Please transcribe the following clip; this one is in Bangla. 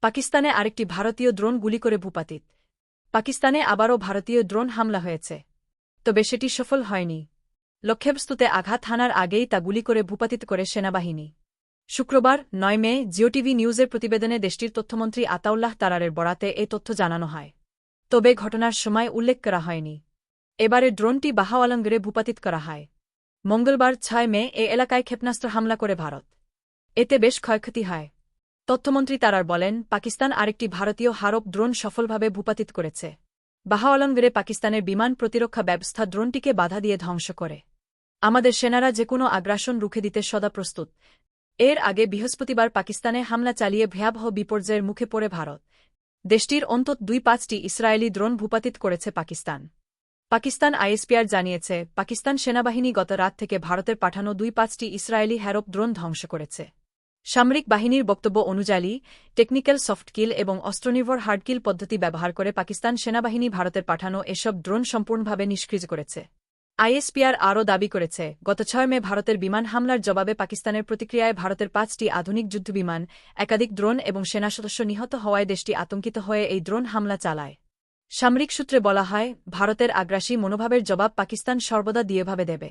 পাকিস্তানে আরেকটি ভারতীয় ড্রোন গুলি করে ভূপাতিত। পাকিস্তানে আবারও ভারতীয় ড্রোন হামলা হয়েছে। তবে সেটি সফল হয়নি। লক্ষ্যবস্তুতে আঘাত হানার আগেই তা গুলি করে ভূপাতিত করে সেনাবাহিনী। শুক্রবার, নয় মে জিওটিভি নিউজের প্রতিবেদনে দেশটির তথ্যমন্ত্রী আতাউল্লাহ তারারের বরাতে এ তথ্য জানানো হয়। তবে ঘটনার সময় উল্লেখ করা হয়নি। এবারে ড্রোনটি বাহাওয়ালঙ্গরে ভূপাতিত করা হয়। মঙ্গলবার, ছয় মে, এ এলাকায় ক্ষেপণাস্ত্র হামলা করে ভারত। এতে বেশ ক্ষয়ক্ষতি হয়। তথ্যমন্ত্রী তারার বলেন, পাকিস্তান আরেকটি ভারতীয় হারব ড্রোন সফলভাবে ভূপাতিত করেছে। বাহাওয়ালঙ্গরে পাকিস্তানের বিমান প্রতিরক্ষা ব্যবস্থা ড্রোনটিকে বাধা দিয়ে ধ্বংস করে। আমাদের সেনারা যে কোনো আগ্রাসন রুখে দিতে সদা প্রস্তুত। এর আগে বৃহস্পতিবার পাকিস্তানে হামলা চালিয়ে ভয়াবহ বিপর্যয়ের মুখে পড়ে ভারত। দেশটির অন্তত দুই পাঁচটি ইসরায়েলি ড্রোন ভূপাতিত করেছে পাকিস্তান। পাকিস্তান আইএসপিআর জানিয়েছে, পাকিস্তান সেনাবাহিনী গত রাত থেকে ভারতের পাঠানো দুই পাঁচটি ইসরায়েলি হ্যারপ ড্রোন ধ্বংস করেছে। সামরিক বাহিনীর বক্তব্য অনুযায়ী টেকনিক্যাল সফটকিল এবং অস্ত্রনির্ভর হার্ডকিল পদ্ধতি ব্যবহার করে পাকিস্তান সেনাবাহিনী ভারতের পাঠানো এসব ড্রোন সম্পূর্ণভাবে নিষ্ক্রিয় করেছে। আইএসপিআর আরও দাবি করেছে, গত ছয় মে ভারতের বিমান হামলার জবাবে পাকিস্তানের প্রতিক্রিয়ায় ভারতের পাঁচটি আধুনিক যুদ্ধবিমান, একাধিক ড্রোন এবং সেনা সদস্য নিহত হওয়ায় দেশটি আতঙ্কিত হয়ে এই ড্রোন হামলা চালায়। সামরিক সূত্রে বলা হয়, ভারতের আগ্রাসী মনোভাবের জবাব পাকিস্তান সর্বদা দিয়েভাবে দেবে।